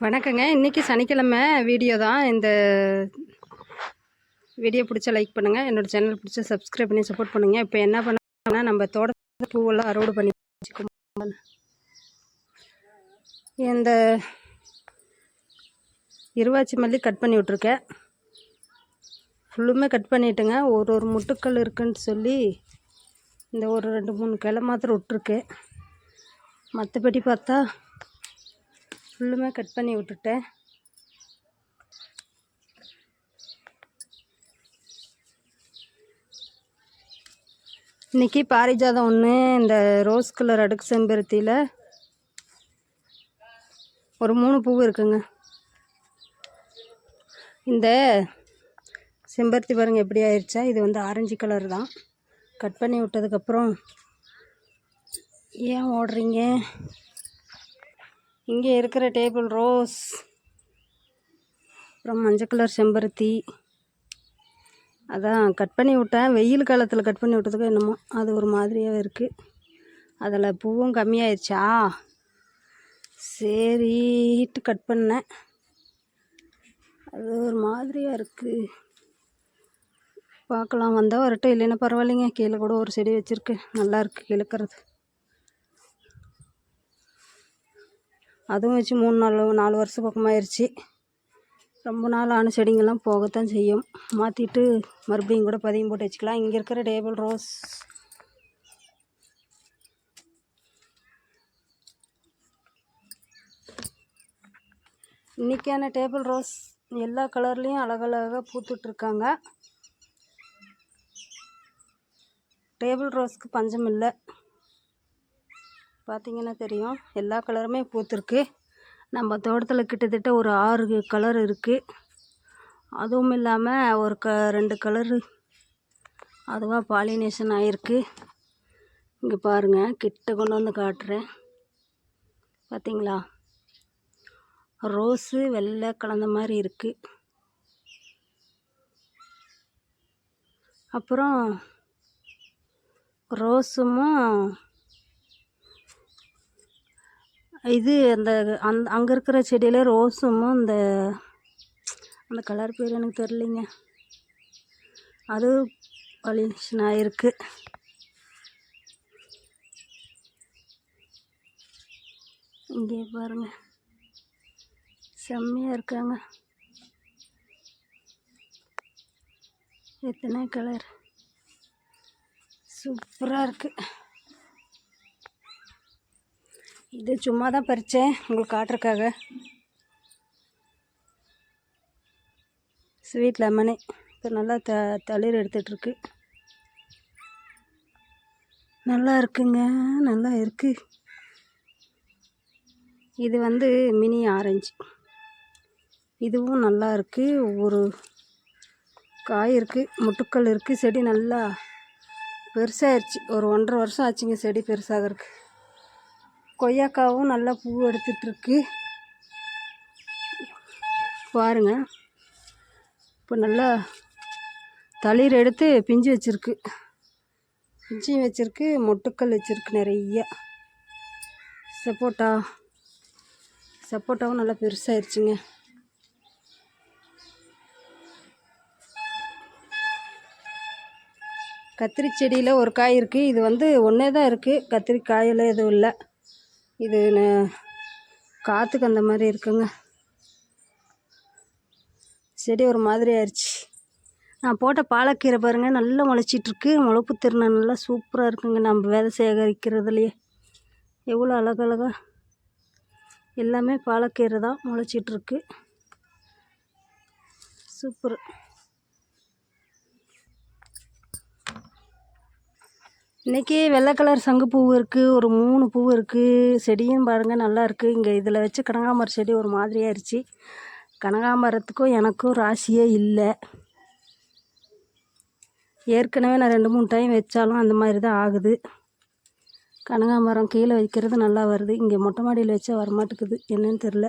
வணக்கங்க. இன்றைக்கி சனிக்கிழமை வீடியோ தான். இந்த வீடியோ பிடிச்ச லைக் பண்ணுங்கள் என்னோடய சேனல் பிடிச்ச சப்ஸ்கிரைப் பண்ணி சப்போர்ட் பண்ணுங்கள் இப்போ என்ன பண்ணோம்னா நம்ம தோட்ட பூவெல்லாம் அறுவடை பண்ணி வச்சுக்கோம் இந்த இருவாச்சி மல்லி கட் பண்ணி விட்ருக்கேன் ஃபுல்லுமே கட் பண்ணிட்டேங்க. ஒரு ஒரு முட்டுக்கள் இருக்குன்னு சொல்லி இந்த ஒரு ரெண்டு மூணு கிளை மாத்திரம் விட்ருக்கு மற்றபடி பார்த்தா ஃபுல்லுமே கட் பண்ணி விட்டுட்டேன். இன்றைக்கி பாரிஜாதம் ஒன்று இந்த ரோஸ் கலர் அடுக்கு செம்பருத்தியில் ஒரு மூணு பூ இருக்குங்க. இந்த செம்பருத்தி பாருங்கள் எப்படி ஆயிடுச்சா இது வந்து ஆரஞ்சு கலர் தான். கட் பண்ணி விட்டதுக்கப்புறம் ஏன் ஓடுறீங்க? இங்கே இருக்கிற டேபிள் ரோஸ். அப்புறம் மஞ்சள் கலர் செம்பருத்தி. அதான் கட் பண்ணி விட்டேன். வெயில் காலத்தில் கட் பண்ணி விட்டதுக்கு என்னமோ அது ஒரு மாதிரியாகவே இருக்குது அதில் பூவும் கம்மியாயிடுச்சா சரிட்டு கட் பண்ணேன். அது ஒரு மாதிரியாக இருக்குது பார்க்கலாம். வந்தால் வரட்டும். இல்லைன்னா பரவாயில்லைங்க. கீழே கூட ஒரு செடி வச்சுருக்கு. நல்லாயிருக்கு இழுக்கிறது. அதுவும் வச்சு மூணு நாலு நாலு வருஷம் பக்கமாயிருச்சு. ரொம்ப நாள் ஆன செடிங்கெல்லாம் போகத்தான் செய்யும். மாற்றிட்டு மறுபடியும் கூட பதியம் போட்டு வச்சுக்கலாம். இங்கே இருக்கிற டேபிள் ரோஸ். இன்றைக்கான டேபிள் ரோஸ் எல்லா கலர்லேயும் அழகழகாக பூத்துட்ருக்காங்க. டேபிள் ரோஸ்க்கு பஞ்சம் இல்லை. பார்த்தீங்கன்னா தெரியும். எல்லா கலருமே பூத்துருக்கு. நம்ம தோட்டத்தில் கிட்டத்தட்ட ஒரு ஆறு கலர் இருக்குது அதுவும் இல்லாமல் ஒரு க ரெண்டு கலரு அதுவாக பாலினேஷன் ஆகிருக்கு இங்கே பாருங்கள் கிட்ட கொண்டு வந்து காட்டுறேன். பார்த்தீங்களா ரோஸு வெள்ளை கலந்த மாதிரி இருக்குது அப்புறம் ரோஸும் இது அந்த அந் அங்கே இருக்கிற செடியில் ரோஸும் இந்த அந்த கலர் பேர் எனக்கு தெரிலிங்க அது பலிஷனாக இருக்குது இங்கே பாருங்கள் செம்மையாக இருக்காங்க. எத்தனை கலர் சூப்பராக இருக்குது இது சும்மா தான் பறித்தேன் உங்களுக்கு காட்டுறக்காக ஸ்வீட் லெமனு. இப்போ நல்லா த தளிர் எடுத்துகிட்ருக்கு நல்லா இருக்குங்க. நல்லா இருக்குது இது வந்து மினி ஆரஞ்சு. இதுவும் நல்லா இருக்குது ஒரு காய் இருக்குது முட்டுக்கள் இருக்குது செடி நல்லா பெருசாகிடுச்சு ஒரு ஒன்றரை வருஷம் ஆச்சுங்க செடி பெருசாகிறதுக்கு. கொய்யாக்காவும் நல்லா பூ எடுத்துகிட்ருக்கு பாருங்க. இப்போ நல்லா தளிர் எடுத்து பிஞ்சு வச்சுருக்கு. பிஞ்சு வச்சுருக்கு மொட்டுக்கள் வச்சுருக்கு நிறைய. சப்போட்டா. சப்போட்டாவும் நல்லா பெருசாகிடுச்சுங்க கத்திரி செடியில் ஒரு காய் இருக்குது இது வந்து ஒன்றே தான் இருக்குது கத்திரிக்காயில் எதுவும் இல்லை. இது ந- காற்றுக்கு அந்த மாதிரி இருக்குங்க. செடி ஒரு மாதிரி ஆயிடுச்சு நான் போட்ட பாலக்கீரை பாருங்கள் நல்லா முளைச்சிட்ருக்கு. முளைப்பு திறனை நல்லா சூப்பராக இருக்குங்க. நம்ம விதை சேகரிக்கிறதுலையே. எவ்வளோ அழகழகா. எல்லாமே பாலக்கீரை தான் முளைச்சிட்ருக்கு. சூப்பர். இன்றைக்கி வெள்ளை கலர் சங்கு பூ இருக்குது ஒரு மூணு பூ இருக்குது செடியும் பாருங்கள் நல்லா இருக்குது இங்கே இதில் வச்சு கனகாமரம் செடி ஒரு மாதிரி கனகாம்பரத்துக்கும் கனகாமரத்துக்கும் எனக்கும் ராசியே இல்லை. ஏற்கனவே நான் ரெண்டு மூணு டைம் வச்சாலும் அந்த மாதிரி தான் ஆகுது. கனகாமரம் கீழே வைக்கிறது நல்லா வருது. இங்கே மொட்டை மாடியில் வச்சா வரமாட்டேங்குது. என்னன்னு தெரில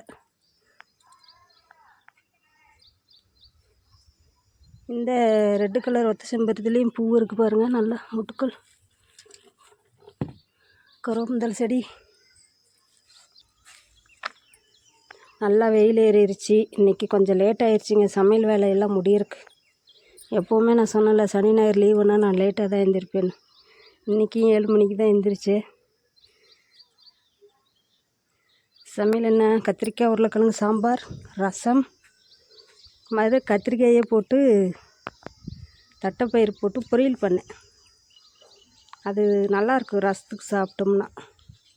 இந்த ரெட்டு கலர் ஒத்த செம்பருத்திலையும் பூ இருக்குது பாருங்கள் நல்லா முட்டுக்கள். கருவந்தல் செடி. நல்லா வெயில் ஏறிடுச்சு இன்றைக்கி கொஞ்சம் லேட் ஆயிடுச்சிங்க சமையல் வேலையெல்லாம் முடியிருக்கு. எப்போவுமே நான் சொன்னல சனி ஞாயிறு லீவுனா நான் லேட்டாக தான் எழுந்திருப்பேன்னு இன்றைக்கும் ஏழு மணிக்கு தான் எழுந்திரிச்சு சமையல் என்ன? கத்திரிக்காய் உருளைக்கிழங்கு சாம்பார் ரசம். அது கத்திரிக்காயை போட்டு தட்டைப்பயிறு போட்டு பொரியல் பண்ணேன். அது நல்லாயிருக்கும் ரசத்துக்கு சாப்பிட்டோம்னா.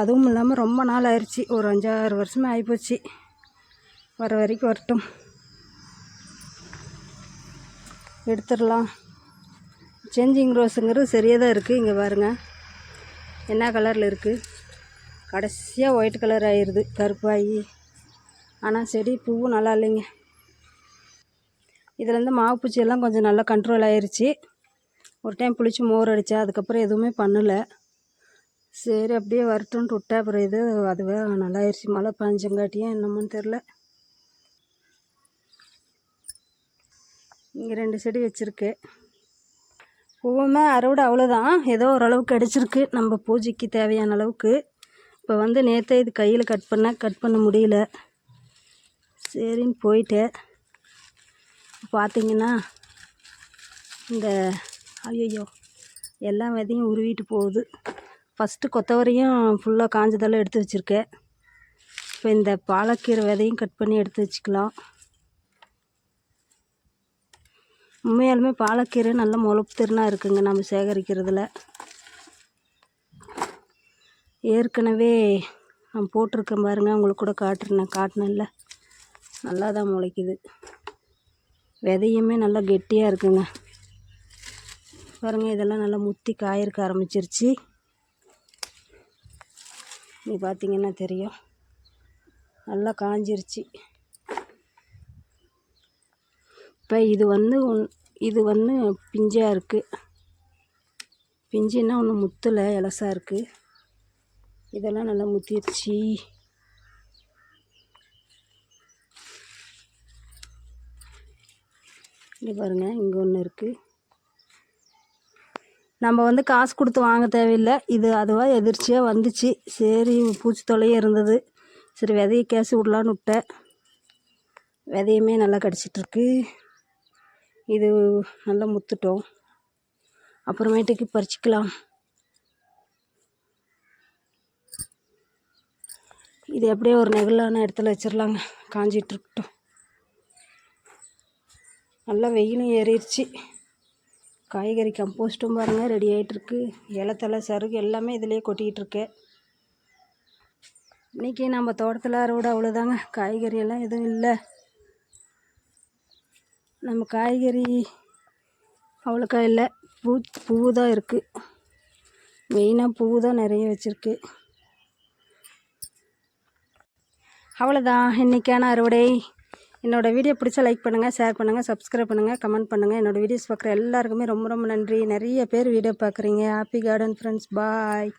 அதுவும் இல்லாமல் ரொம்ப நாள் ஆயிடுச்சு ஒரு அஞ்சாறு வருஷமே ஆகிப்போச்சு வர வரைக்கும் வரட்டும். எடுத்துடலாம். சேஞ்சிங் ரோஸுங்கிறது சரியாக தான் இருக்குது இங்கே பாருங்கள் என்ன கலரில் இருக்குது கடைசியாக ஒயிட் கலர் ஆயிடுது கருப்பாகி ஆனால் செடி பூவும் நல்லா இல்லைங்க. இதுலேருந்து மாவு பூச்சி எல்லாம் கொஞ்சம் நல்லா கண்ட்ரோல் ஆயிடுச்சு ஒரு டைம் புளிச்சு மோர் அடித்தேன் அதுக்கப்புறம் எதுவுமே பண்ணலை. சரி அப்படியே வரட்டும்னு விட்டேன். அப்புறம் இது அதுவே நல்லாயிருச்சு. மழை பாஞ்சங்காட்டியும் என்னமோன்னு தெரில இங்கே ரெண்டு செடி வச்சுருக்கு. பூவுமே அறுவடை அவ்வளோதான் ஏதோ ஓரளவுக்கு அடிச்சிருக்கு நம்ம பூஜைக்கு தேவையான அளவுக்கு. இப்போ வந்து நேற்றே இது கையில் கட் பண்ணேன் கட் பண்ண முடியல. சரின்னு போயிட்டேன். பார்த்தீங்கன்னா இந்த ஐயோ எல்லா விதையும் உருவிட்டு போகுது. ஃபஸ்ட்டு கொத்தவரையும் ஃபுல்லாக காஞ்சதெல்லாம் எடுத்து வச்சுருக்கேன். இப்போ இந்த பாலக்கீரை விதையும் கட் பண்ணி எடுத்து வச்சுக்கலாம். உண்மையாலுமே பாலக்கீரை நல்ல முளப்பு திறனாக இருக்குங்க நம்ம சேகரிக்கிறதுல. ஏற்கனவே நான் போட்டிருக்கேன் பாருங்கள் உங்களுக்கு கூட காட்டுறேன் காட்டினேன்ல. நல்லா தான் முளைக்குது. விதையுமே நல்லா கெட்டியாக இருக்குங்க. பாருங்கள் இதெல்லாம் நல்லா முத்தி காயிருக்க ஆரம்பிச்சிருச்சு. நீ பார்த்தீங்கன்னா தெரியும். நல்லா காஞ்சிருச்சு. இப்போ இது வந்து ஒன் இது வந்து பிஞ்சாக இருக்குது பிஞ்சுன்னா ஒன்றும் முத்தலை இலசாக இருக்குது இதெல்லாம் நல்லா முத்திருச்சு. இங்கே பாருங்கள் இங்கே ஒன்று இருக்குது நம்ம வந்து காசு கொடுத்து வாங்க தேவையில்லை. இது அதுவாக எதிர்ச்சியாக வந்துச்சு. சரி பூச்சி தொல்லையே இருந்தது. சரி விதைய கேசி விடலான்னு விட்டேன். விதையுமே நல்லா கிடச்சிட்ருக்கு. இது நல்லா முத்துட்டோம். அப்புறமேட்டுக்கு பறிச்சிக்கலாம். இது எப்படியே ஒரு நெகிழான இடத்துல வச்சிடலாங்க காஞ்சிகிட்ருக்கட்டும் நல்லா வெயிலும் ஏறிடுச்சு. காய்கறி கம்போஸ்ட்டும் பாருங்கள் ரெடி ஆகிட்டுருக்கு இலத்தலை சருகு எல்லாமே இதிலேயே கொட்டிக்கிட்டுருக்கேன் இன்றைக்கி நம்ம தோட்டத்தில் அறுவடை அவ்வளோதாங்க காய்கறி எல்லாம் எதுவும் இல்லை. நம்ம காய்கறி அவ்வளோக்கா இல்லை. பூ பூ தான் இருக்குது மெயினாக பூ தான் நிறைய வச்சுருக்கு. அவ்வளோதான் இன்றைக்கான அறுவடை. என்னோடய வீடியோ பிடிச்சா லைக் பண்ணுங்கள் ஷேர் பண்ணுங்கள் சப்ஸ்கிரைப் பண்ணுங்கள் கமெண்ட் பண்ணுங்கள் என்னோடய வீடியோஸ் பார்க்குற எல்லாருக்குமே ரொம்ப ரொம்ப நன்றி. நிறைய பேர் வீடியோ பார்க்குறீங்க. Happy garden friends bye